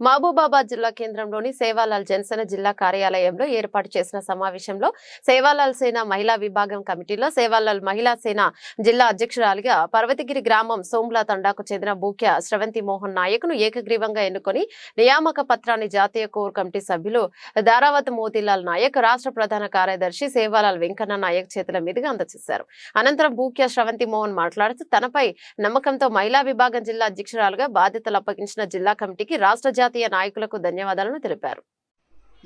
మహబూబాబాద్ జిల్లా కేంద్రంలోని సేవాలాల్ జనసేన జిల్లా కార్యాలయంలో ఏర్పాటు చేసిన సమావేశంలో సేవాలాల్ సేన మహిళా విభాగం కమిటీలో సేవాలాల్ మహిళా సేన జిల్లా అధ్యక్షురాలిగా పర్వతగిరి గ్రామం సోమ్లా తండాకు చెందిన బూక్య స్రవంతి మోహన్ నాయక్ను ఏకగ్రీవంగా ఎన్నుకొని నియామక పత్రాన్ని జాతీయ కోర్ కమిటీ సభ్యులు ధారావత్ మోతీలాల్ నాయక్ రాష్ట్ర ప్రధాన కార్యదర్శి సేవాలాల్ వెంకన్న నాయక్ చేతుల మీదుగా అందజేశారు. అనంతరం బూక్య స్రవంతి మోహన్ మాట్లాడుతూ తనపై నమ్మకంతో మహిళా విభాగం జిల్లా అధ్యక్షురాలుగా బాధ్యతలు అప్పగించిన జిల్లా కమిటీకి రాష్ట్ర జాతీయ నాయకులకు ధన్యవాదాలను తెలిపారు.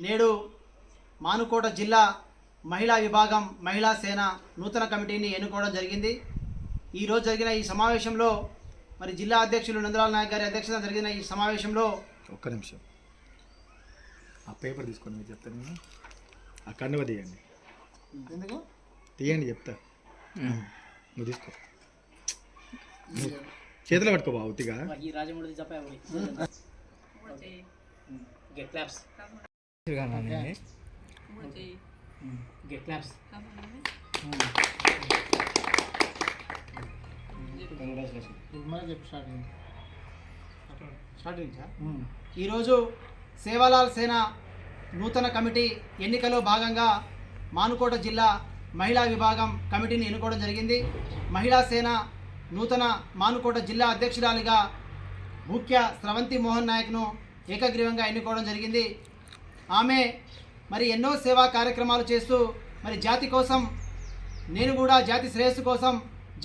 నేడు మానుకోట జిల్లా మహిళా విభాగం మహిళా సేన నూతన కమిటీని ఎన్నుకోవడం జరిగింది. ఈరోజు జరిగిన ఈ సమావేశంలో మరి జిల్లా అధ్యక్షులు నందలాల్ నాయక్ గారి అధ్యక్షతన జరిగిన ఈ సమావేశంలో ఒక్క నిమిషం. ఆ పేపర్ తీసుకొని మీరు చెప్తాను నేను ఆ కండువ తీయండి. ఎందుకు? తీయండి చెప్తా. నువ్వు తీసుకో. చేతిలో పట్టుకో బాబు ఉత్తిగా. ఈ Rajamurthy get claps get claps ఈరోజు సేవాలాల్ సేన నూతన కమిటీ ఎన్నికలో భాగంగా మానుకోట జిల్లా మహిళా విభాగం కమిటీని ఎన్నుకోవడం జరిగింది. మహిళా సేన నూతన మానుకోట జిల్లా అధ్యక్షురాలిగా ముఖ్య స్రవంతి మోహన్ నాయక్ను ఏకగ్రీవంగా ఎన్నుకోవడం జరిగింది. ఆమె మరి ఎన్నో సేవా కార్యక్రమాలు చేస్తూ మరి జాతి కోసం నేను కూడా జాతి శ్రేయస్సు కోసం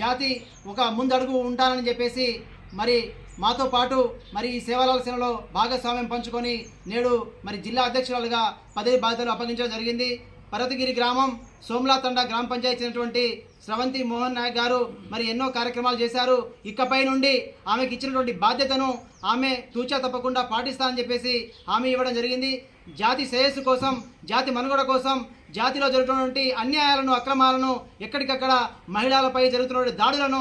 జాతి ఒక ముందడుగు ఉంటానని చెప్పేసి మరి మాతో పాటు మరి ఈ సేవలాలసనలో భాగస్వామ్యం పంచుకొని నేడు మరి జిల్లా అధ్యక్షురాలుగా పదవి బాధ్యతలు అప్పగించడం జరిగింది. పర్వతగిరి గ్రామం సోమ్లాతండ గ్రామ పంచాయతీ చెందినటువంటి స్రవంతి మోహన్ నాయక్ గారు మరి ఎన్నో కార్యక్రమాలు చేశారు. ఇకపై నుండి ఆమెకి ఇచ్చినటువంటి బాధ్యతను ఆమె తూచా తప్పకుండా పాటిస్తానని చెప్పేసి హామీ ఇవ్వడం జరిగింది. జాతి శ్రేయస్సు కోసం జాతి మనుగడ కోసం జాతిలో జరుగుతున్నటువంటి అన్యాయాలను అక్రమాలను ఎక్కడికక్కడ మహిళలపై జరుగుతున్న దాడులను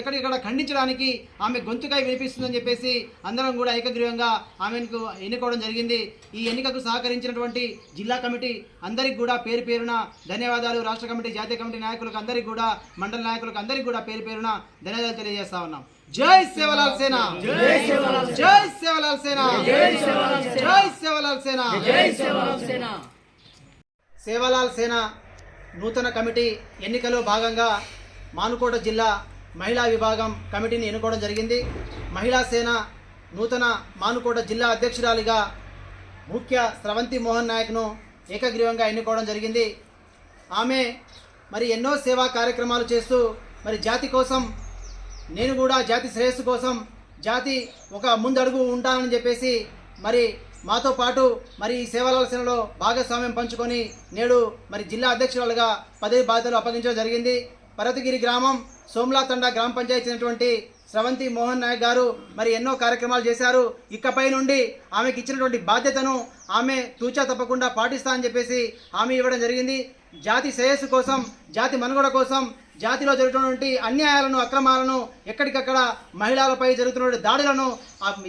ఎక్కడికక్కడ ఖండించడానికి ఆమె గొంతుకై వినిపిస్తుందని చెప్పేసి అందరం కూడా ఏకగ్రీవంగా ఆమెకు ఎన్నుకోవడం జరిగింది. ఈ ఎన్నికకు సహకరించినటువంటి జిల్లా కమిటీ అందరికి కూడా పేరు పేరున ధన్యవాదాలు. రాష్ట్ర కమిటీ జాతీయ కమిటీ నాయకులకు అందరికి కూడా మండల నాయకులకు అందరికి కూడా పేరు పేరున ధన్యవాదాలు తెలియజేస్తా ఉన్నాం. జై సేవలాల్ సేన! జై సేవలాల్ సేన. జై సేవలాల్ సేన. జై సేవలాల్ సేన. సేవలాల్ సేన నూతన కమిటీ ఎన్నికలో భాగంగా మానుకోట జిల్లా మహిళా విభాగం కమిటీని ఎన్నుకోవడం జరిగింది. మహిళా సేన నూతన మానుకోట జిల్లా అధ్యక్షురాలిగా ముఖ్య స్రవంతి మోహన్ నాయక్ను ఏకగ్రీవంగా ఎన్నుకోవడం జరిగింది. ఆమె మరి ఎన్నో సేవా కార్యక్రమాలు చేస్తూ మరి జాతి కోసం నేను కూడా జాతి శ్రేయస్సు కోసం జాతి ఒక ముందడుగు ఉంటానని చెప్పేసి మరి మాతో పాటు మరి ఈ సేవలాలసనలో భాగస్వామ్యం పంచుకొని నేడు మరి జిల్లా అధ్యక్షురాలుగా పదవి బాధ్యతలు అప్పగించడం జరిగింది. పర్వతగిరి గ్రామం సోమ్లాతండ గ్రామ పంచాయతీ చెందినటువంటి స్రవంతి మోహన్ నాయక్ గారు మరి ఎన్నో కార్యక్రమాలు చేశారు. ఇకపై నుండి ఆమెకి ఇచ్చినటువంటి బాధ్యతను ఆమె తూచా తప్పకుండా పాటిస్తా అని చెప్పేసి హామీ ఇవ్వడం జరిగింది. జాతి శ్రేయస్సు కోసం జాతి మనుగడ కోసం జాతిలో జరుగుతున్నటువంటి అన్యాయాలను అక్రమాలను ఎక్కడికక్కడ మహిళలపై జరుగుతున్న దాడులను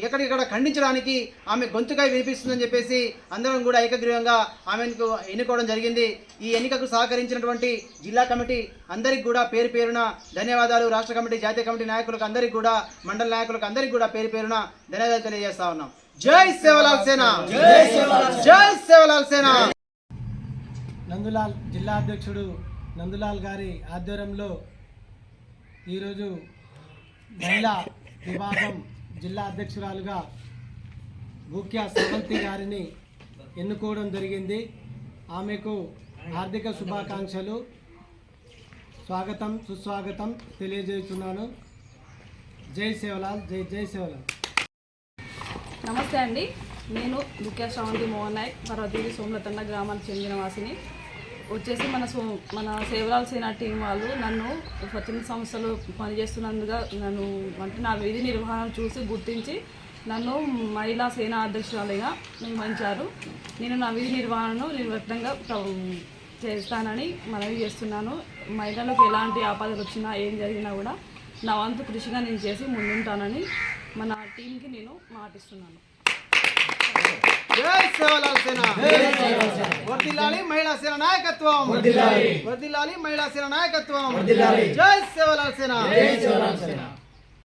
ఎక్కడికక్కడ ఖండించడానికి ఆమె గొంతుకై వినిపిస్తుందని చెప్పేసి అందరం కూడా ఏకగ్రీవంగా ఆమెకు ఎన్నుకోవడం జరిగింది. ఈ ఎన్నికకు సహకరించినటువంటి జిల్లా కమిటీ అందరికి కూడా పేరు పేరున ధన్యవాదాలు. రాష్ట్ర కమిటీ జాతీయ కమిటీ నాయకులకు అందరికి కూడా మండల నాయకులకు అందరికి కూడా పేరు పేరున ధన్యవాదాలు తెలియజేస్తా ఉన్నాం. జై సేవలాల్ సేన! జై సేవలాల్ సేన! నందులాల్ జిల్లా అధ్యక్షుడు నందులాల్ గారి ఆధ్వర్యంలో ఈరోజు మహిళా విభాగం జిల్లా అధ్యక్షురాలుగా ముఖ్య సవంతి గారిని ఎన్నుకోవడం జరిగింది. ఆమెకు ఆర్థిక శుభాకాంక్షలు. స్వాగతం సుస్వాగతం తెలియజేస్తున్నాను. జై సేవలాల్ జై జై సేవలాల్. నమస్తే అండి. నేను ముఖ్య శ్రవంతి మోహన్ నాయక్ పర్వతగిరి సోమలతండ గ్రామానికి చెందిన వాసిని. వచ్చేసి మన సో మన సేవలాల్ సేన టీం వాళ్ళు నన్ను స్వచ్ఛంద సంస్థలు పనిచేస్తున్నందుగా నన్ను అంటే నా విధి నిర్వహణ చూసి గుర్తించి నన్ను మహిళా సేన అధ్యక్షురాలిగా నియమించారు. నేను నా విధి నిర్వహణను నిర్వహంగా చేస్తానని మనవి చేస్తున్నాను. మహిళలకు ఎలాంటి ఆపదలు వచ్చినా ఏం జరిగినా కూడా నా వంతు కృషిగా నేను చేసి ముందుంటానని మన టీంకి నేను మాటిస్తున్నాను. జై సేవలాల్ సేన వర్దిల్లాలి మహిళా సేన నాయకత్వం. వర్దిల్లాలి మహిళా సేన. నాయకత్వం జై సేవలాల్ సేన.